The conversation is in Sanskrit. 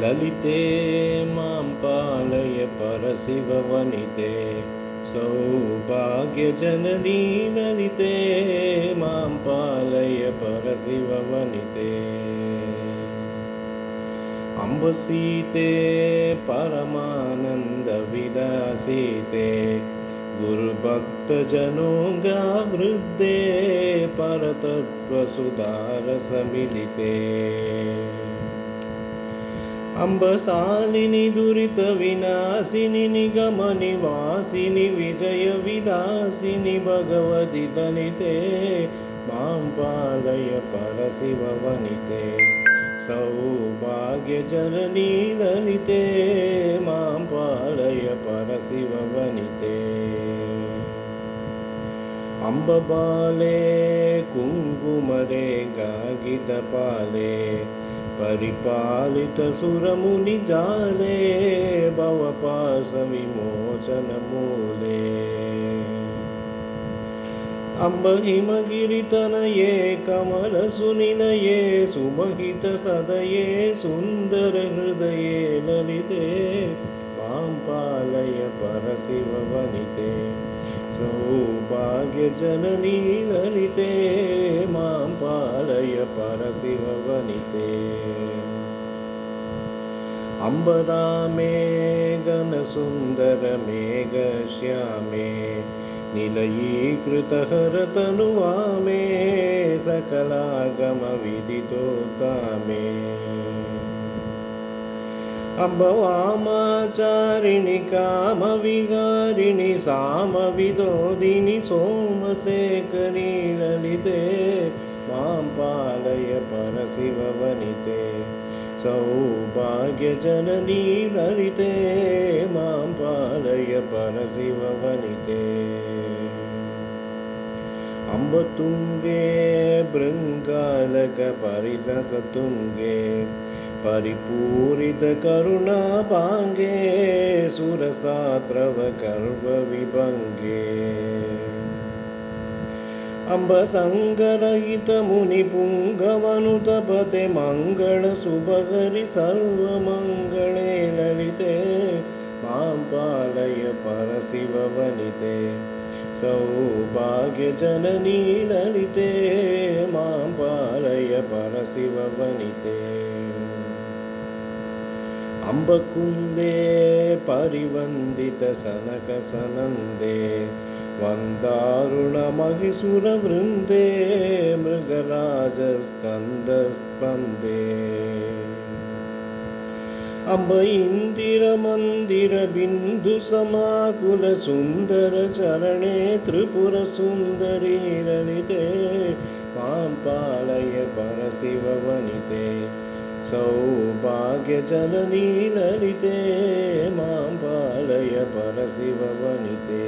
ललिते मां पालय परशिववनिते सौभाग्यजननी ललिते मां पालय परशिववनिते अम्बसीते परमानन्दविदासीते गुरुभक्तजनोगावृद्धे परतत्त्वसुधारसमिलिते अम्बशालिनि दुरितविनाशिनि निगमनिवासिनि विजयविलासिनि भगवति दलिते मां पालय परशिववनिते सौभाग्यजननी ललिते मां पालय परशिववनिते अम्बबाले कुङ्कुमरे गागितपाले परिपालितसुरमुनिजाले भवपाशविमोचनमूले अम्ब हिमगिरितनये कमलसुनिलये सुमहितसदये सुन्दरहृदये ललिते मां पालय परशिववनिते सौभाग्यजननी ललिते मां पालय परशिववनिते अम्बरामे गणसुन्दरमेघश्यामे निलयीकृतहरतनुवा मे सकलागमविदितोता मे अम्बवामाचारिणि कामविहारिणि सामविदोदिनि सोमशेखरी ललिते मां पालय परशिववनिते सौभाग्यजननी ललिते मां पालय परशिववनिते। अम्बतुङ्गे भृङ्गालकपरिरसतुङ्गे परिपूरितकरुणापाङ्गे सुरसात्रवकर्वविभङ्गे अम्बसङ्गरहितमुनिपुङ्गवनुतपते मङ्गलशुभकरि सर्वमङ्गले ललिते मां पालय परशिववनिते सौभाग्यजननी ललिते मां पालय परशिववनिते अम्बकुन्दे परिवन्दितसनकसनन्दे वन्दारुणमहिसुरवृन्दे मृगराजस्कन्दस्पन्दे अम्ब इन्दिरमन्दिरबिन्दुसमाकुलसुन्दरचरणे त्रिपुरसुन्दरी ललिते मां पालय परशिववनिते सौभाग्यजननी ललिते मां पालय परशिववनिते